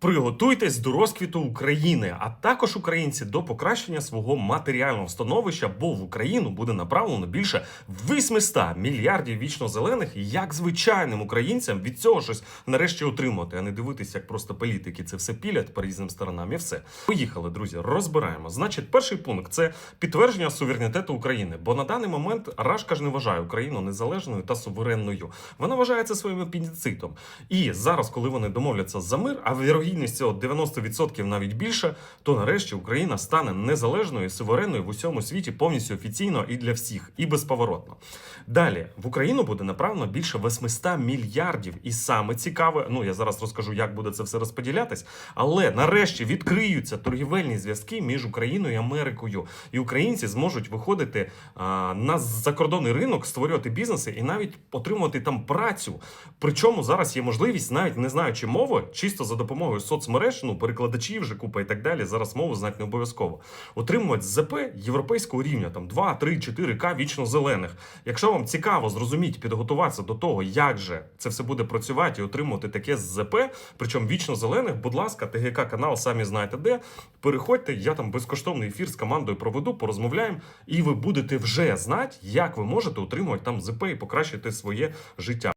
Приготуйтесь до розквіту України, а також українці до покращення свого матеріального становища, бо в Україну буде направлено більше 800 мільярдів вічно зелених. Як звичайним українцям від цього щось нарешті отримати, а не дивитися, як просто політики це все пілять по різним сторонам. І все поїхали, друзі. Розбираємо. Значить, перший пункт це підтвердження суверенітету України. Бо на даний момент Рашка ж не вважає Україну незалежною та суверенною. Вона вважає це своїм апендицитом. І зараз, коли вони домовляться за мир, а вірогідність цього 90% навіть більше, то нарешті Україна стане незалежною і суверенною в усьому світі повністю офіційно і для всіх, і безповоротно. Далі в Україну буде направлено більше 800 мільярдів. І саме цікаве, ну я зараз розкажу, як буде це все розподілятись. Але нарешті відкриються торгівельні зв'язки між Україною і Америкою, і українці зможуть виходити а, на закордонний ринок, створювати бізнеси і навіть отримувати там працю. Причому зараз є можливість, навіть не знаючи мови, чисто за допомогою соцмереж, ну перекладачів вже купа і так далі. Зараз мову знати не обов'язково. Отримувати ЗП європейського рівня, там 2, 3, 4К вічно зелених. Якщо вам цікаво зрозуміти, підготуватися до того, як же це все буде працювати і отримувати таке ЗП, причому вічно зелених, будь ласка, ТГК канал, самі знаєте де. Переходьте, я там безкоштовний ефір з командою проведу, порозмовляємо, і ви будете вже знати, як ви можете отримувати там ЗП і покращити своє життя.